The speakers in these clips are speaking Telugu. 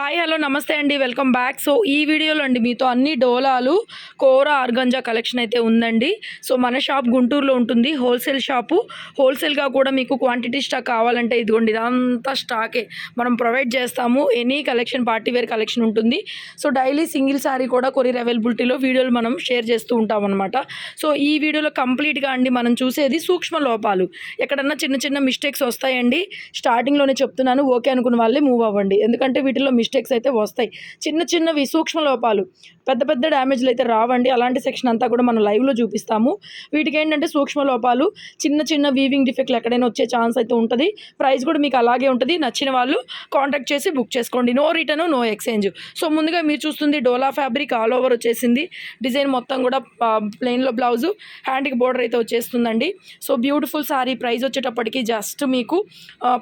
హాయ్ హలో నమస్తే అండి. Welcome back. సో ఈ వీడియోలో అండి మీతో అన్ని డోలాలు కోర ఆర్గంజా కలెక్షన్ అయితే ఉందండి. సో మన షాప్ గుంటూరులో ఉంటుంది. Wholesale shop. హోల్సేల్గా కూడా మీకు క్వాంటిటీ స్టాక్ కావాలంటే ఇదిగోండి ఇదంతా స్టాకే. మనం ప్రొవైడ్ చేస్తాము. Any collection party wear collection ఉంటుంది. So daily single sari courier courier అవైలబిలిటీలో వీడియోలు మనం షేర్ చేస్తూ ఉంటాం అనమాట సో ఈ వీడియోలో కంప్లీట్గా అండి మనం చూసేది సూక్ష్మ లోపాలు. ఎక్కడన్నా చిన్న చిన్న మిస్టేక్స్ వస్తాయండి. స్టార్టింగ్లోనే చెప్తున్నాను ఓకే అనుకున్న వాళ్ళే మూవ్ అవ్వండి. ఎందుకంటే వీటిలో మిస్టేక్స్ అయితే వస్తాయి. చిన్న చిన్నవి సూక్ష్మ లోపాలు పెద్ద పెద్ద డ్యామేజ్లు అయితే రావండి. అలాంటి సెక్షన్ అంతా కూడా మనం లైవ్లో చూపిస్తాము. వీటికి ఏంటంటే సూక్ష్మ లోపాలు చిన్న చిన్న వీవింగ్ డిఫెక్ట్లు ఎక్కడైనా వచ్చే ఛాన్స్ అయితే ఉంటుంది. ప్రైస్ కూడా మీకు అలాగే ఉంటుంది. నచ్చిన వాళ్ళు కాంటాక్ట్ చేసి బుక్ చేసుకోండి. No return no exchange. So ముందుగా మీరు చూస్తుంది డోలా ఫ్యాబ్రిక్ ఆల్ ఓవర్ వచ్చేసింది. డిజైన్ మొత్తం కూడా ప్లెయిన్లో బ్లౌజు హ్యాండ్కి బోర్డర్ అయితే వచ్చేస్తుందండి. సో బ్యూటిఫుల్ సారీ ప్రైస్ వచ్చేటప్పటికి జస్ట్ మీకు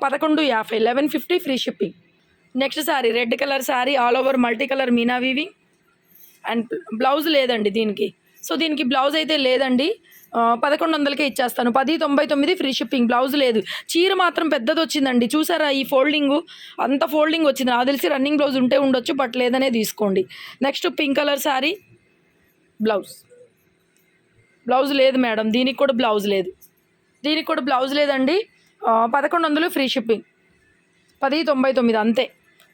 పదకొండు యాభై eleven fifty free shipping next sari red colour sari all over multi colour meena weaving and blouse లేదండి దీనికి. సో దీనికి బ్లౌజ్ అయితే లేదండి. పదకొండు వందలకే ఇచ్చేస్తాను. పది తొంభై తొమ్మిది ఫ్రీ షిప్పింగ్ బ్లౌజ్ లేదు. చీర మాత్రం పెద్దది వచ్చిందండి. చూసారా ఈ ఫోల్డింగ్ అంత ఫోల్డింగ్ వచ్చింది. నాకు తెలిసి రన్నింగ్ బ్లౌజ్ ఉంటే ఉండొచ్చు బట్ లేదనే తీసుకోండి. Next pink colour sari blouse blouse లేదు మేడం. దీనికి కూడా బ్లౌజ్ లేదు. దీనికి కూడా బ్లౌజ్ లేదండి. పదకొండు వందలు ఫ్రీ షిప్పింగ్ పది తొంభై తొమ్మిది అంతే.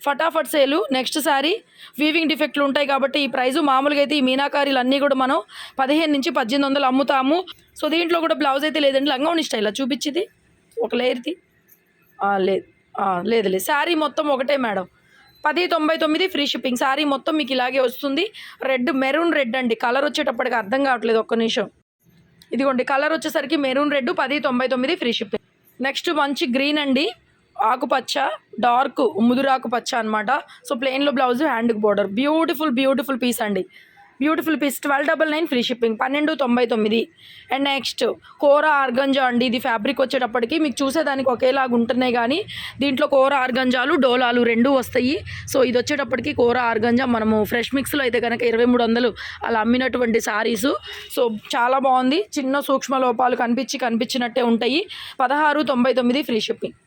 ఫటాఫట్ సేలు. నెక్స్ట్ శారీ వీవింగ్ డిఫెక్ట్లు ఉంటాయి కాబట్టి ఈ ప్రైజు మామూలుగా అయితే ఈ మీనాకారీలు అన్నీ కూడా మనం పదిహేను నుంచి పద్దెనిమిది వందలు అమ్ముతాము. సో దీంట్లో కూడా బ్లౌజ్ అయితే లేదండి. లంగవని స్టైల్ చూపించింది? ఒక లేయర్ది? లేదు లేదు లేదు. శారీ మొత్తం ఒకటే మేడం. పది తొంభై తొమ్మిది ఫ్రీ షిప్పింగ్. శారీ మొత్తం మీకు ఇలాగే వస్తుంది. రెడ్ మెరూన్ రెడ్ అండి. కలర్ వచ్చేటప్పటికి అర్థం కావట్లేదు ఒక్క నిమిషం. ఇదిగోండి కలర్ వచ్చేసరికి మెరూన్ రెడ్ పది తొంభై తొమ్మిది ఫ్రీ షిప్పింగ్. నెక్స్ట్ మంచి గ్రీన్ అండి. ఆకుపచ్చ డార్క్ ముదురు ఆకుపచ్చ అనమాట సో ప్లెయిన్లో బ్లౌజ్ హ్యాండ్కి బోర్డర్. బ్యూటిఫుల్ బ్యూటిఫుల్ పీస్ అండి. Beautiful piece twelve double nine free shipping. పన్నెండు తొంభై తొమ్మిది. అండ్ నెక్స్ట్ కోర ఆర్గంజా అండి. ఇది ఫ్యాబ్రిక్ వచ్చేటప్పటికి మీకు చూసేదానికి ఒకేలాగా ఉంటున్నాయి కానీ దీంట్లో కోర ఆర్గంజాలు డోలాలు రెండు వస్తాయి. సో ఇది వచ్చేటప్పటికి కోర ఆర్గంజా మనము ఫ్రెష్ మిక్స్లో అయితే కనుక ఇరవై మూడు వందలు అలా అమ్మినటువంటి శారీస్ సో చాలా బాగుంది. చిన్న సూక్ష్మ లోపాలు కనిపించి కనిపించినట్టే ఉంటాయి. పదహారు తొంభై తొమ్మిది free shipping.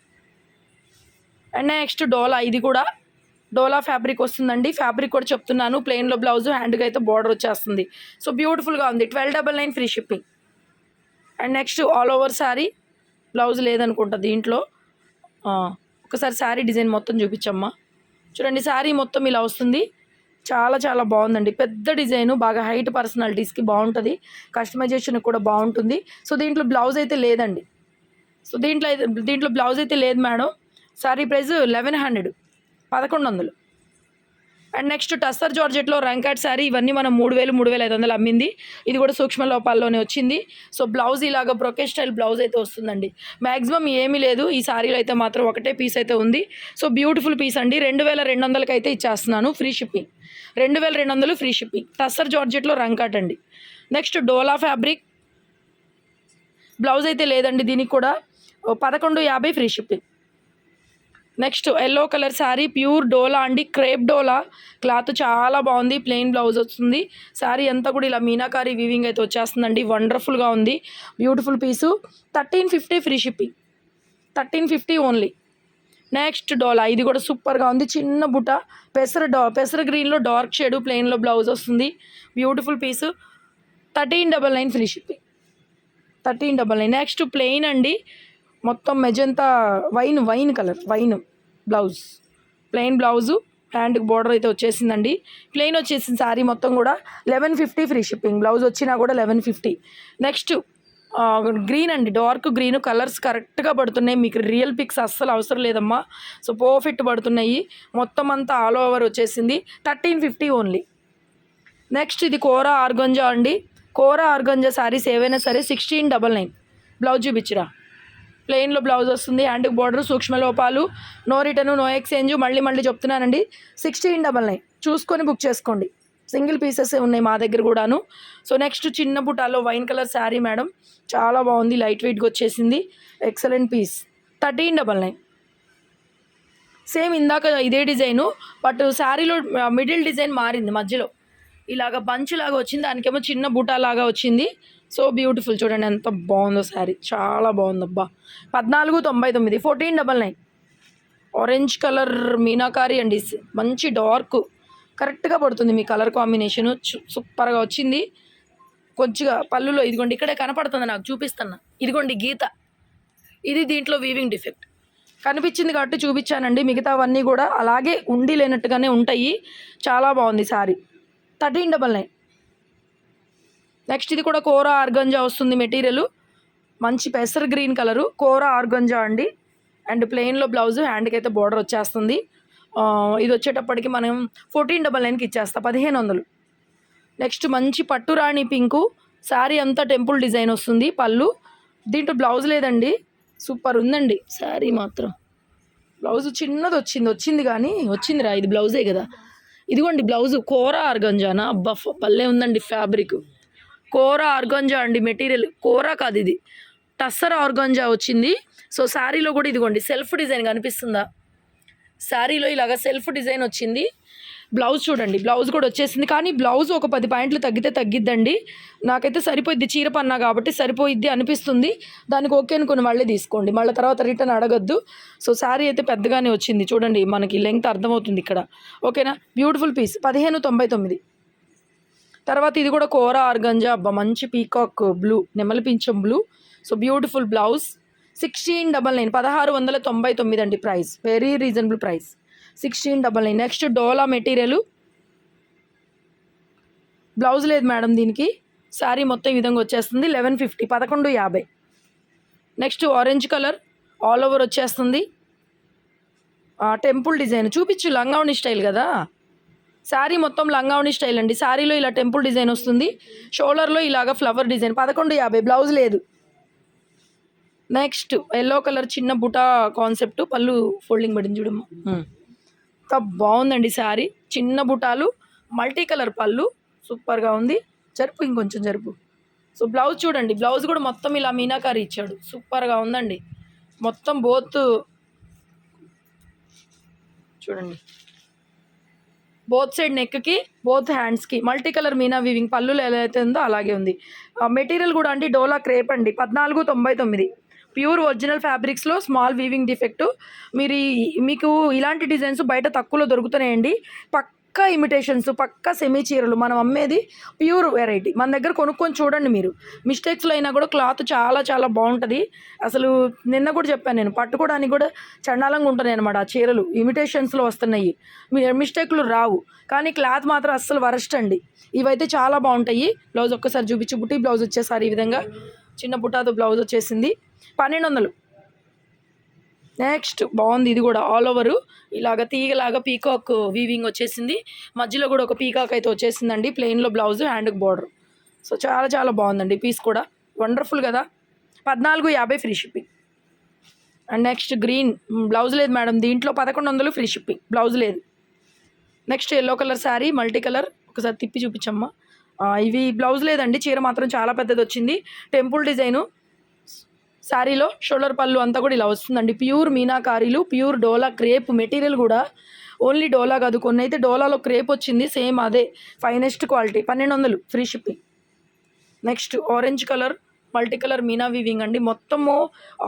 And next dola ఇది కూడా. డోలా ఫ్యాబ్రిక్ వస్తుందండి. ఫ్యాబ్రిక్ కూడా చెప్తున్నాను. ప్లెయిన్లో బ్లౌజ్ హ్యాండ్కి అయితే బార్డర్ వచ్చేస్తుంది. సో బ్యూటిఫుల్గా ఉంది. Twelve double nine free shipping. And next all over sari. Blouse లేదనుకుంటా దీంట్లో. ఒకసారి శారీ డిజైన్ మొత్తం చూపించమ్మా. చూడండి శారీ మొత్తం ఇలా వస్తుంది. చాలా చాలా బాగుందండి. పెద్ద డిజైను బాగా హైట్ పర్సనాలిటీస్కి బాగుంటుంది. కస్టమైజేషన్ కూడా బాగుంటుంది. సో దీంట్లో బ్లౌజ్ అయితే లేదండి. సో దీంట్లో అయితే దీంట్లో బ్లౌజ్ అయితే లేదు madam. Sari price eleven hundred పదకొండు వందలు. అండ్ నెక్స్ట్ టస్సర్ జార్జెట్లో రంకాట్ శారీ ఇవన్నీ మనం మూడు వేలు మూడు వేల ఐదు వందలు అమ్మింది. ఇది కూడా సూక్ష్మ లోపాల్లోనే వచ్చింది. సో బ్లౌజ్ ఇలాగ బ్రొకే స్టైల్ బ్లౌజ్ అయితే వస్తుందండి. మ్యాక్సిమం ఏమీ లేదు. ఈ శారీలో అయితే మాత్రం ఒకటే పీస్ అయితే ఉంది. సో బ్యూటిఫుల్ పీస్ అండి. రెండు వేల రెండు వందలకి అయితే ఇచ్చేస్తున్నాను. Free shipping. రెండు వేల రెండు వందలు ఫ్రీ షిప్పింగ్. టస్సర్ జార్జెట్లో రంకాట్ అండి. నెక్స్ట్ డోలా ఫ్యాబ్రిక్. బ్లౌజ్ అయితే లేదండి దీనికి కూడా. పదకొండు యాభై free shipping. Next yellow colour sari pure dola అండి క్రేప్ డోలా. క్లాత్ చాలా బాగుంది ప్లెయిన్ బ్లౌజ్ వస్తుంది. శారీ అంతా కూడా ఇలా మీనాకారి వీవింగ్ అయితే వచ్చేస్తుందండి వండర్ఫుల్గా ఉంది. Beautiful piece thirteen fifty free shipping. Thirteen fifty only. Next dola ఇది కూడా సూపర్గా ఉంది చిన్న బుట. పెసర డా పెసర గ్రీన్లో డార్క్ షేడ్ ప్లెయిన్లో బ్లౌజ్ వస్తుంది. Beautiful piece thirteen double nine free shipping. Thirteen double nine. Next plain అండి మొత్తం magenta wine wine colour wine blouse. Plain blouse హ్యాండ్కి బార్డర్ అయితే వచ్చేసిందండి. ప్లెయిన్ వచ్చేసింది శారీ మొత్తం కూడా eleven fifty free shipping blouse వచ్చినా కూడా లెవెన్ ఫిఫ్టీ నెక్స్ట్ గ్రీన్ అండి. డార్క్ గ్రీన్ కలర్స్ కరెక్ట్గా పడుతున్నాయి. మీకు రియల్ పిక్స్ అస్సలు అవసరం లేదమ్మా. సో పర్ఫెక్ట్ పడుతున్నాయి. మొత్తం అంతా ఆల్ ఓవర్ వచ్చేసింది. థర్టీన్ ఫిఫ్టీ ఓన్లీ నెక్స్ట్ ఇది కోరా ఆర్గంజా అండి. కోరా ఆర్గంజా శారీస్ ఏవైనా సరే సిక్స్టీన్ డబల్ నైన్ బ్లౌజ్ చూపించిరా? ప్లెయిన్లో బ్లౌజ్ వస్తుంది హ్యాండ్కి బార్డర్ సూక్ష్మ లోపాలు నో రిటర్న్ నో ఎక్స్చేంజ్ మళ్ళీ మళ్ళీ చెప్తున్నానండి. Sixteen double nine. చూసుకొని బుక్ చేసుకోండి. సింగిల్ పీసెస్ ఉన్నాయి మా దగ్గర కూడాను. సో నెక్స్ట్ చిన్న బుటాలో వైన్ కలర్ శారీ మేడం. చాలా బాగుంది లైట్ వెయిట్గా వచ్చేసింది. Excellent piece. Thirteen double nine. Same ఇందాక ఇదే డిజైను బట్ శారీలో మిడిల్ డిజైన్ మారింది మధ్యలో. ఇలాగ బంచ్ లాగా వచ్చింది దానికేమో చిన్న బూటా లాగా వచ్చింది. సో బ్యూటిఫుల్ చూడండి ఎంత బాగుందో శారీ. చాలా బాగుంది అబ్బా పద్నాలుగు తొంభై తొమ్మిది fourteen double nine. Orange colour meenakari అండి. మంచి డార్క్. కరెక్ట్గా పడుతుంది మీ కలర్ కాంబినేషను. సూపర్గా వచ్చింది. కొంచెంగా పళ్ళులో ఇదిగోండి ఇక్కడే కనపడుతుంది నాకు చూపిస్తున్నా. ఇదిగోండి గీత. ఇది దీంట్లో వీవింగ్ డిఫెక్ట్ కనిపించింది కాబట్టి చూపించానండి. మిగతావన్నీ కూడా అలాగే ఉండి లేనట్టుగానే ఉంటాయి. చాలా బాగుంది sari thirteen double nine. Next ఇది కూడా కోర ఆర్గంజా వస్తుంది మెటీరియల్. మంచి పెసర్ గ్రీన్ కలరు. కోర ఆర్గంజా అండి. అండ్ ప్లెయిన్లో బ్లౌజ్ హ్యాండ్కి అయితే బార్డర్ వచ్చేస్తుంది. ఇది వచ్చేటప్పటికి మనం ఫోర్టీన్ డబల్ నైన్కి ఇచ్చేస్తా పదిహేను వందలు. నెక్స్ట్ మంచి పట్టు రాణి పింకు. శారీ అంతా టెంపుల్ డిజైన్ వస్తుంది పళ్ళు. దీంట్లో బ్లౌజ్ లేదండి. సూపర్ ఉందండి శారీ మాత్రం. బ్లౌజ్ చిన్నది వచ్చింది వచ్చింది కానీ వచ్చిందిరా ఇది బ్లౌజే కదా. ఇదిగోండి బ్లౌజ్ కోర ఆర్గంజానా? అబ్బా భలే ఉందండి ఫ్యాబ్రిక్. కోర ఆర్గంజా అండి మెటీరియల్. కోర కాదు ఇది. టస్సర్ ఆర్గంజా వచ్చింది. సో శారీలో కూడా ఇదిగోండి సెల్ఫ్ డిజైన్ కనిపిస్తుందా? శారీలో ఇలాగ సెల్ఫ్ డిజైన్ వచ్చింది. బ్లౌజ్ చూడండి బ్లౌజ్ కూడా వచ్చేసింది. కానీ బ్లౌజ్ ఒక పది పాయింట్లు తగ్గితే తగ్గిద్దండి. నాకైతే సరిపోయిద్ది చీర పన్నా కాబట్టి సరిపోయిద్ది అనిపిస్తుంది. దానికి ఓకే అనుకుని మళ్ళీ తీసుకోండి. మళ్ళీ తర్వాత రిటర్న్ అడగద్దు. సో శారీ అయితే పెద్దగానే వచ్చింది. చూడండి మనకి లెంగ్త్ అర్థమవుతుంది ఇక్కడ. ఓకేనా? బ్యూటిఫుల్ పీస్ పదిహేను తొంభై తొమ్మిది. తర్వాత ఇది కూడా కోర ఆర్గంజా అబ్బా మంచి పీకాక్ బ్లూ నెమలి పింఛం blue so beautiful blouse sixteen double nine పదహారు వందల తొంభై తొమ్మిది అండి price very reasonable price sixteen double nine next dola material blouse లేదు మేడం దీనికి. శారీ మొత్తం ఈ విధంగా వచ్చేస్తుంది. లెవెన్ ఫిఫ్టీ పదకొండు యాభై. Next orange colour all over వచ్చేస్తుంది. టెంపుల్ డిజైన్ చూపించు లంగావణి స్టైల్ కదా. శారీ మొత్తం లంగావణి స్టైల్ అండి. శారీలో ఇలా టెంపుల్ డిజైన్ వస్తుంది. షోల్డర్లో ఇలాగ ఫ్లవర్ డిజైన్. పదకొండు యాభై. బ్లౌజ్ లేదు. నెక్స్ట్ ఎల్లో కలర్ చిన్న బుటా కాన్సెప్ట్. పళ్ళు ఫోల్డింగ్ పడింది చూడమ్మా. ఎంత బాగుందండి శారీ చిన్న బుటాలు మల్టీ కలర్ పళ్ళు. సూపర్గా ఉంది. జరుపు ఇంకొంచెం జరుపు. సో బ్లౌజ్ చూడండి. బ్లౌజ్ కూడా మొత్తం ఇలా మీనాకారి ఇచ్చాడు. సూపర్గా ఉందండి. మొత్తం బోత్ చూడండి. బోత్ సైడ్ నెక్కి బోత్ హ్యాండ్స్కి. మల్టీ కలర్ మీనా వీవింగ్ పళ్ళులు ఎలా అయితే ఉందో అలాగే ఉంది. మెటీరియల్ కూడా అండి డోలా క్రేప్ అండి. పద్నాలుగు తొంభై తొమ్మిది. ప్యూర్ ఒరిజినల్ ఫ్యాబ్రిక్స్లో స్మాల్ వీవింగ్ డిఫెక్ట్. మీరు మీకు ఇలాంటి డిజైన్స్ బయట తక్కువలో దొరుకుతున్నాయండి. పక్ పక్కా ఇమిటేషన్స్ పక్కా సెమీ చీరలు మనం అమ్మేది ప్యూర్ వెరైటీ మన దగ్గర కొనుక్కొని చూడండి మీరు. మిస్టేక్స్లో అయినా కూడా క్లాత్ చాలా చాలా బాగుంటుంది. అసలు నిన్న కూడా చెప్పాను నేను పట్టుకోవడానికి కూడా చండాలంగా ఉంటున్నాయి అనమాట ఆ చీరలు. ఇమిటేషన్స్లో వస్తున్నాయి. మీ మిస్టేక్లు రావు. కానీ క్లాత్ మాత్రం అస్సలు వరస్ట్ అండి. ఇవైతే చాలా బాగుంటాయి. బ్లౌజ్ ఒక్కసారి చూపించి బుట్టి బ్లౌజ్ వచ్చేసారి ఈ విధంగా చిన్న బుట్టాతో బ్లౌజ్ వచ్చేసింది. పన్నెండు వందలు నెక్స్ట్ బాగుంది ఇది కూడా ఆల్ ఓవరు ఇలాగ తీగలాగా పీకాక్ వీవింగ్ వచ్చేసింది. మధ్యలో కూడా ఒక పీకాక్ అయితే వచ్చేసిందండి ప్లెయిన్లో బ్లౌజ్ హ్యాండ్కి బార్డర్ సో చాలా చాలా బాగుందండి పీస్ కూడా. వండర్ఫుల్ కదా? పద్నాలుగు యాభై free shipping and next green blouse లేదు మేడం దీంట్లో పదకొండు వందలు ఫ్రీ షిప్పింగ్ బ్లౌజ్ లేదు. Next yellow colour sari multi colour ఒకసారి తిప్పి చూపించమ్మా. ఇవి బ్లౌజ్ లేదండి. చీర మాత్రం చాలా పెద్దది వచ్చింది. టెంపుల్ డిజైను శారీలో షోల్డర్ పళ్ళు అంతా కూడా ఇలా వస్తుందండి. ప్యూర్ మీనాకారీలు ప్యూర్ డోలా క్రేప్ మెటీరియల్ కూడా. ఓన్లీ డోలా కాదు కొన్ని అయితే డోలాలో క్రేప్ వచ్చింది సేమ్ అదే. ఫైనెస్ట్ క్వాలిటీ పన్నెండు వందలు free shipping. Next orange colour multi colour meena weaving అండి. మొత్తము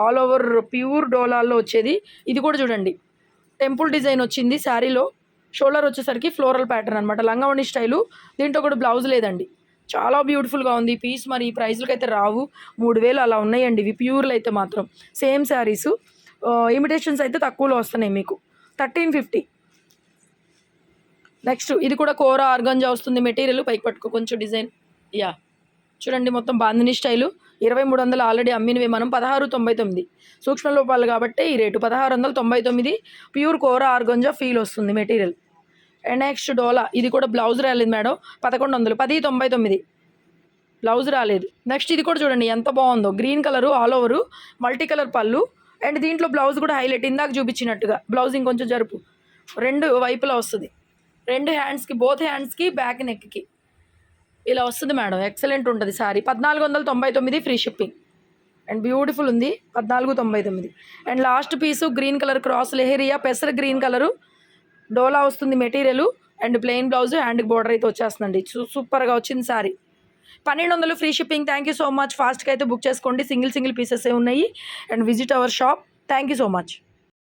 ఆల్ ఓవర్ ప్యూర్ డోలాల్లో వచ్చేది. ఇది కూడా చూడండి. టెంపుల్ డిజైన్ వచ్చింది శారీలో. షోల్డర్ వచ్చేసరికి ఫ్లోరల్ ప్యాటర్న్ అనమాట లంగావణి స్టైలు. దీంట్లో కూడా బ్లౌజ్ లేదండి. చాలా బ్యూటిఫుల్గా ఉంది. ఈ పీస్ మరి ఈ ప్రైస్లకి అయితే రావు. మూడు వేలు అలా ఉన్నాయండి. ఇవి ప్యూర్లు అయితే మాత్రం. సేమ్ శారీస్ ఇమిటేషన్స్ అయితే తక్కువలో వస్తున్నాయి మీకు. థర్టీన్ ఫిఫ్టీ నెక్స్ట్ ఇది కూడా కోర ఆర్గంజా వస్తుంది మెటీరియల్. పైకి పట్టుకో కొంచెం డిజైన్ యా చూడండి మొత్తం బాంధిని స్టైలు. ఇరవై మూడు వందలు ఆల్రెడీ అమ్మినవి మనం. పదహారు తొంభై తొమ్మిది. సూక్ష్మ లోపాలు కాబట్టి ఈ రేటు పదహారు వందల తొంభై తొమ్మిది. ప్యూర్ కోర ఆర్గంజా ఫీల్ వస్తుంది మెటీరియల్. నెక్స్ట్ డోలా ఇది కూడా బ్లౌజ్ రాలేదు మేడం పదకొండు వందలు పది తొంభై తొమ్మిది. బ్లౌజ్ రాలేదు. నెక్స్ట్ ఇది కూడా చూడండి ఎంత బాగుందో. Green colour all over multi colour పళ్ళు. అండ్ దీంట్లో బ్లౌజ్ కూడా హైలైట్ ఇందాక చూపించినట్టుగా. బ్లౌజ్ ఇంకొంచెం జరుపు. రెండు వైపులా వస్తుంది. రెండు హ్యాండ్స్కి బోత్ హ్యాండ్స్కి బ్యాక్ నెక్కి ఇలా వస్తుంది మేడం ఎక్సలెంట్ ఉంటుంది సారీ పద్నాలుగు వందల తొంభై తొమ్మిది ఫ్రీ షిప్పింగ్ అండ్ బ్యూటిఫుల్ ఉంది. పద్నాలుగు తొంభై తొమ్మిది. And last piece green colour cross leheriya పెసర గ్రీన్ కలరు డోలా వస్తుంది material and plain blouse hand border అయితే వచ్చేస్తుందండి. సూ సూపర్గా వచ్చింది సారీ. పన్నెండు వందలు free shipping. Thank you so much ఫాస్ట్గా అయితే బుక్ చేసుకోండి. సింగిల్ సింగిల్ పీసెస్ ఉన్నాయి. And visit our shop thank you so much